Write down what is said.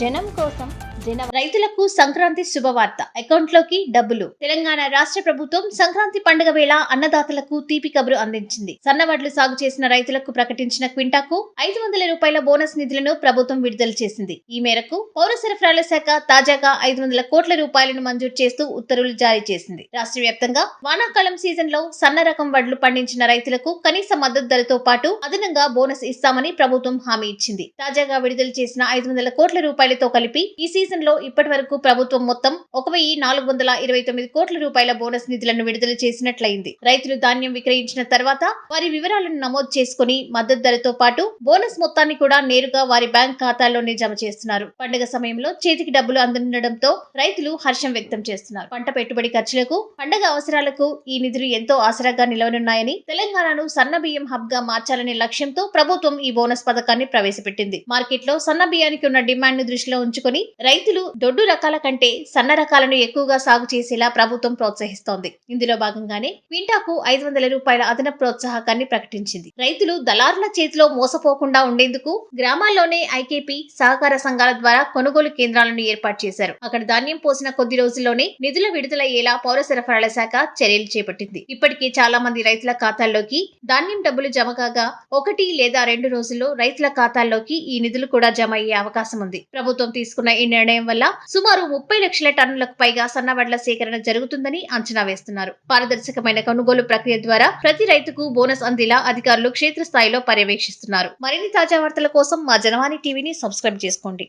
జనం కోసం రైతులకు సంక్రాంతి శుభవార్త. అకౌంట్లోకి డబ్బులు. తెలంగాణ రాష్ట్ర ప్రభుత్వం సంక్రాంతి పండుగ వేళ అన్నదాతలకు తీపి కబురు అందించింది. సన్నవడ్లు సాగు చేసిన రైతులకు ప్రకటించిన క్వింటాకు ఐదు వందల రూపాయల బోనస్ నిధులను ప్రభుత్వం విడుదల చేసింది. ఈ మేరకు పౌర సరఫరాల శాఖ తాజాగా ఐదు వందల కోట్ల రూపాయలను మంజూరు చేస్తూ ఉత్తర్వులు జారీ చేసింది. రాష్ట్ర వ్యాప్తంగా వానాకాలం సీజన్లో సన్న రకం వడ్లు పండించిన రైతులకు కనీస మద్దతు ధరతో పాటు అదనంగా బోనస్ ఇస్తామని ప్రభుత్వం హామీ ఇచ్చింది. తాజాగా విడుదల చేసిన ఐదు వందల కోట్ల రూపాయలతో కలిపి ఈ సీజన్ సీజన్లో ఇప్పటి వరకు ప్రభుత్వం మొత్తం ఒక వెయ్యి నాలుగు వందల ఇరవై తొమ్మిది కోట్ల రూపాయల బోనస్ నిధులను విడుదల చేసినట్లయింది. రైతులు ధాన్యం విక్రయించిన తర్వాత వారి వివరాలను నమోదు చేసుకుని మద్దతు ధరతో పాటు బోనస్ మొత్తాన్ని కూడా నేరుగా వారి బ్యాంక్ ఖాతాల్లోనే జమ చేస్తున్నారు. పండుగ సమయంలో చేతికి డబ్బులు అందడంతో రైతులు హర్షం వ్యక్తం చేస్తున్నారు. పంట పెట్టుబడి ఖర్చులకు పండుగ అవసరాలకు ఈ నిధులు ఎంతో ఆసరాగా నిలవనున్నాయని తెలంగాణను సన్న బియ్యం హబ్గా మార్చాలనే లక్ష్యంతో ప్రభుత్వం ఈ బోనస్ పథకాన్ని ప్రవేశపెట్టింది. మార్కెట్లో సన్న బియ్యానికి ఉన్న డిమాండ్ను దృష్టిలో ఉంచుకుని రైతులు దొడ్డు రకాల కంటే సన్న రకాలను ఎక్కువగా సాగు చేసేలా ప్రభుత్వం ప్రోత్సహిస్తోంది. ఇందులో భాగంగానే క్వింటాకు ఐదు వందల రూపాయల అదనపు ప్రోత్సాహకాన్ని ప్రకటించింది. రైతులు దళారుల చేతిలో మోసపోకుండా ఉండేందుకు గ్రామాల్లోనే ఐకేపీ సహకార సంఘాల ద్వారా కొనుగోలు కేంద్రాలను ఏర్పాటు చేశారు. అక్కడ ధాన్యం పోసిన కొద్ది రోజుల్లోనే నిధుల విడుదలయ్యేలా పౌర సరఫరాల శాఖ చర్యలు చేపట్టింది. ఇప్పటికే చాలా మంది రైతుల ఖాతాల్లోకి ధాన్యం డబ్బులు జమ కాగా ఒకటి లేదా రెండు రోజుల్లో రైతుల ఖాతాల్లోకి ఈ నిధులు కూడా జమ అయ్యే అవకాశం ఉంది. ప్రభుత్వం తీసుకున్న ఈ నిర్ణయం వల్ల సుమారు ముప్పై లక్షల టన్నులకు పైగా సన్నవడ్ల సేకరణ జరుగుతుందని అంచనా వేస్తున్నారు. పారదర్శకమైన కొనుగోలు ప్రక్రియ ద్వారా ప్రతి రైతుకు బోనస్ అందేలా అధికారులు క్షేత్రస్థాయిలో పర్యవేక్షిస్తున్నారు. మరిన్ని తాజా వార్తల కోసం మా జనవాణి టీవీని సబ్స్క్రైబ్ చేసుకోండి.